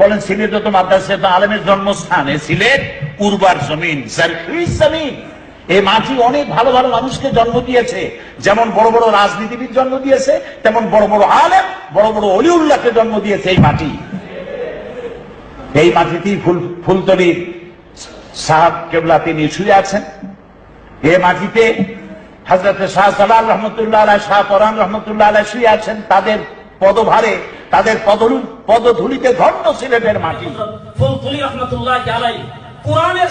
বলেন, সিলেটে তো মাদ্রাসা তো আলেমের জন্মস্থান সিলেট উর্বার জমিন জমিন। এই মাটি অনেক ভালো ভালো মানুষকে জন্ম দিয়েছে। যেমন বড় বড় রাজনীতিবিদ জন্ম দিয়েছে, তেমন বড় বড় আলেম, বড় বড় অলিউল্লাহকে জন্ম দিয়েছে এই মাটি। এই মাটিতেই ফুল, ফুলতলির সাহাব কেবলা তিনি শুয়ে আছেন। এ মাটিতে হজরত শাহ জালাল রহমতুল্লাহ আলাই শাহ পরান রহমতুল্লাহ আলাই শুয়ে আছেন। তাদের পদভারে, তাদের পদলু পদধূলিতে ধন্য সিলেটের মাটি। ফুলতুলি রহমতুল্লাহ কোরআনের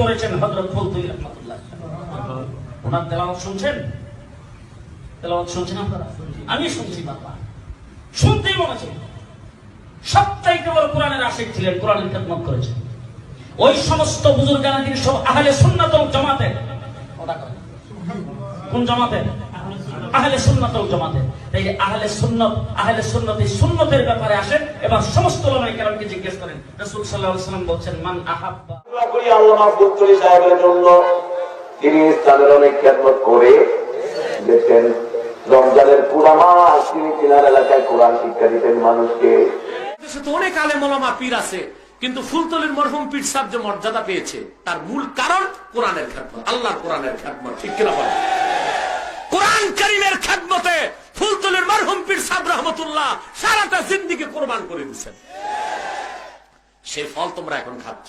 করেছেন ফুলতুলি রহমতুল্লাহ। ওনার তেলাওয়াত শুনছেন? তেলাওয়াত শুনছেন আপনারা? আমি শুনছি বাবা। শুনতেই মনে সবচাইতে বড় কোরআনের আশিক ছিলেন, কোরআনের খেদমত করেছেন। ওই সমস্ত বুজুর্গানা তিনি সব আহলে সুন্নাত জামাতের কোন জামাতের আহলে সুন্নাত জামাতের তাই আহলে সুন্নাত আহলে সুন্নাত এই সুন্নতের ব্যাপারে আসেন এবং সমস্ত ওলামায়ে কেরামকে জিজ্ঞেস করেন রাসূল সাল্লাল্লাহু আলাইহি ওয়াসাল্লাম বলছেন মান আহাব্বা। দোয়া করি আল্লাহ আব্দুল চলি সাহেবের জন্য। তিনি ইসলামের অনেক খেদমত করে দেখছেন রমজানের পুরা মাস তিনি তিনার এলাকায় কোরআন শিক্ষা দিতেন মানুষকে। দেশে তো অনেক আলেম ওলামা পীর আছে কিন্তু ফুলতলির মরহুম পীর সাহেব যে মর্যাদা পেয়েছে তার মূল কারণ কোরআনের খেদমত আল্লাহর কোরআনের খেদমত। ঠিক কিনা বলে কোরআন করিমের খেদমতে ফুলতলির মরহুম পীর রহমতুল্লাহ সারাটা জিন্দিগি কোরবান করে দিচ্ছেন সেই ফল তোমরা এখন খাচ্ছ।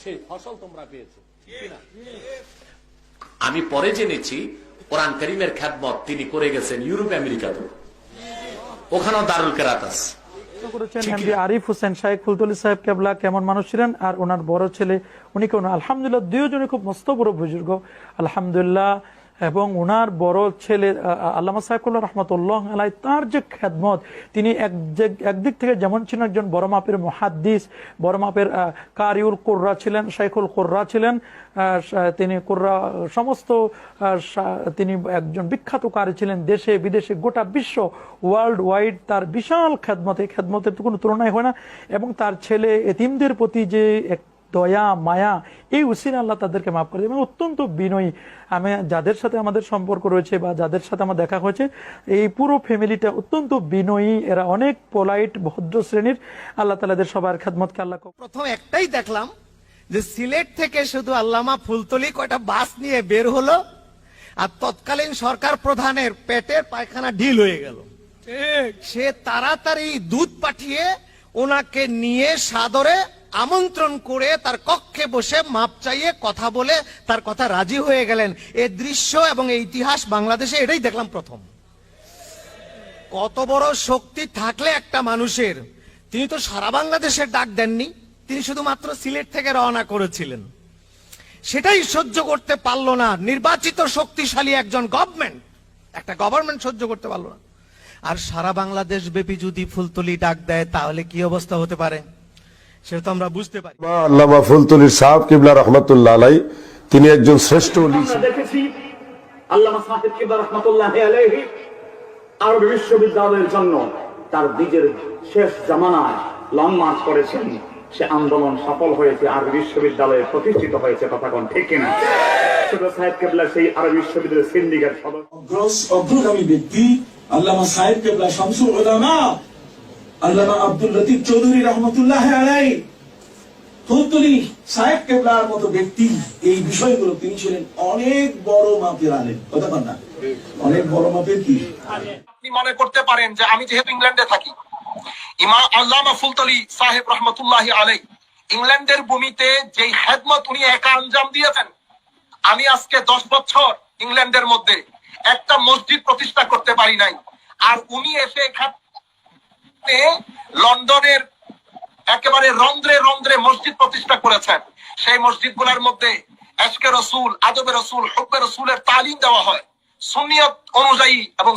সেই ফসল তোমরা পেয়েছ। আমি পরে জেনেছি কোরআন করিমের খেদমত তিনি করে গেছেন ইউরোপ আমেরিকাতে ওখানেও দারুল কেরাত আছে। প্রশ্ন করেছেন আরিফ হোসেন শাহেখ ফুলতলি সাহেব কেবলা কেমন মানুষ ছিলেন? আর ওনার বড় ছেলে উনি কেমন? আলহামদুলিল্লাহ খুব মস্ত বড় বুজুর্গ। আলহামদুলিল্লাহ এবং ওনার বড় ছেলে আল্লামা সাহেবুল্লাহ রহমতুল্লাহ আলাই তার যে খেদমত, তিনি এক একদিক থেকে যেমন ছিলেন একজন বড় মাপের মহাদ্দিস, বড় মাপের কারিউল কোর্রা ছিলেন, শাইখুল কোর্রা ছিলেন তিনি কোর্রা, সমস্ত তিনি একজন বিখ্যাত কারি ছিলেন, দেশে, বিদেশে, গোটা বিশ্ব ওয়ার্ল্ড ওয়াইড তার বিশাল খেদমত, এই খেদমতের তো কোনো তুলনায় হয় না, এবং তার ছেলে এতিমদের প্রতি যে এক দয়া মায়া এই উসিন আল্লাহ তাদেরকে মাফ করে এবং অত্যন্ত বিনয়ী। আমি যাদের সাথে আমাদের সম্পর্ক রয়েছে বা যাদের সাথে আমার দেখা হয়েছে এই পুরো ফ্যামিলিটা অত্যন্ত বিনয়ী। এরা অনেক পোলাইট ভদ্র শ্রেণির। আল্লাহ তালাদের সবার খেদমতকে আল্লাহ প্রথম একটাই দেখলাম যে সিলেট থেকে শুধু আল্লামা ফুলতলি কয়টা বাস নিয়ে বের হলো আর তৎকালীন সরকার প্রধানের পেটের পায়খানা ঢিল হয়ে গেল। সে তাড়াতাড়ি দুধ পাঠিয়ে ওনাকে নিয়ে সাদরে আমন্ত্রণ করে তার কক্ষে বসে মাপ চাইয়ে কথা বলে তার কথা রাজি হয়ে গেলেন। এ দৃশ্য এবং এই ইতিহাস বাংলাদেশে এটাই দেখলাম প্রথম। কত বড় শক্তি থাকলে একটা মানুষের। তিনি তো সারা বাংলাদেশের ডাক দেননি, তিনি শুধুমাত্র সিলেট থেকে রওনা করেছিলেন। সেটাই সহ্য করতে পারল না, নির্বাচিত শক্তিশালী একজন গভর্নমেন্ট একটা গভর্নমেন্ট সহ্য করতে পারল না। আর সারা বাংলাদেশ ব্যাপী যদি ফুলতলি ডাক দেয়, তাহলে কি অবস্থা হতে পারে? সেটা তো আমরা বুঝতে পারি। আল্লামা ফুলতলির সাহাব কিবলা রহমতুল্লাহ আলাই তিনি একজন শ্রেষ্ঠ ওলি। দেখেছি আল্লামা সাহেব কিবলা রহমতুল্লাহ আলাইহি আরবি বিশ্ববিদ্যালয়ের জন্য তার নিজের শেষ জামানায় লং মার্চ করেছেন। সে আন্দোলন সফল হয়েছে আরবি বিশ্ববিদ্যালয়ে প্রতিষ্ঠিত হয়েছে কথা কোন ঠিক কিনা? ছোট সাহেব কেবলা সেই আরবি বিশ্ববিদ্যালয়ের সিন্ডিকেট সদস্য অগ্রগামী ব্যক্তি আল্লামা সাহেব কেবলা শামসুল উলামা। আল্লামা আব্দুল লতিফ চৌধুরী রহমতুল্লাহ আলাই ফুলতলি সাহেব কেবলার মতো ব্যক্তি, এই বিষয়গুলো তিনি ছিলেন অনেক বড় মাপের আলেন কথা কন না। অনেক বড় মাপের কি? আপনি মনে করতে পারেন যে আমি যেহেতু ইংল্যান্ডে থাকি আল্লামা ফুলতলি সাহেব রহমতুল্লাহ আলাই ইংল্যান্ডের ভূমিতে যেই হেদমত উনি একা আঞ্জাম দিয়েছেন, আমি আজকে দশ বছর ইংল্যান্ডের মধ্যে একটা মসজিদ প্রতিষ্ঠা করতে পারি নাই। আর উনি এসে এখানে লন্ডনের একেবারে রন্ধ্রে রন্ধ্রে মসজিদ প্রতিষ্ঠা করেছেন। সেই মসজিদ মসজিদগুলোর মধ্যে আজকে রসুল, আদবে রসুল, হব্বে রসুলের তালিম দেওয়া হয়। সুনিয়ত অনুযায়ী এবং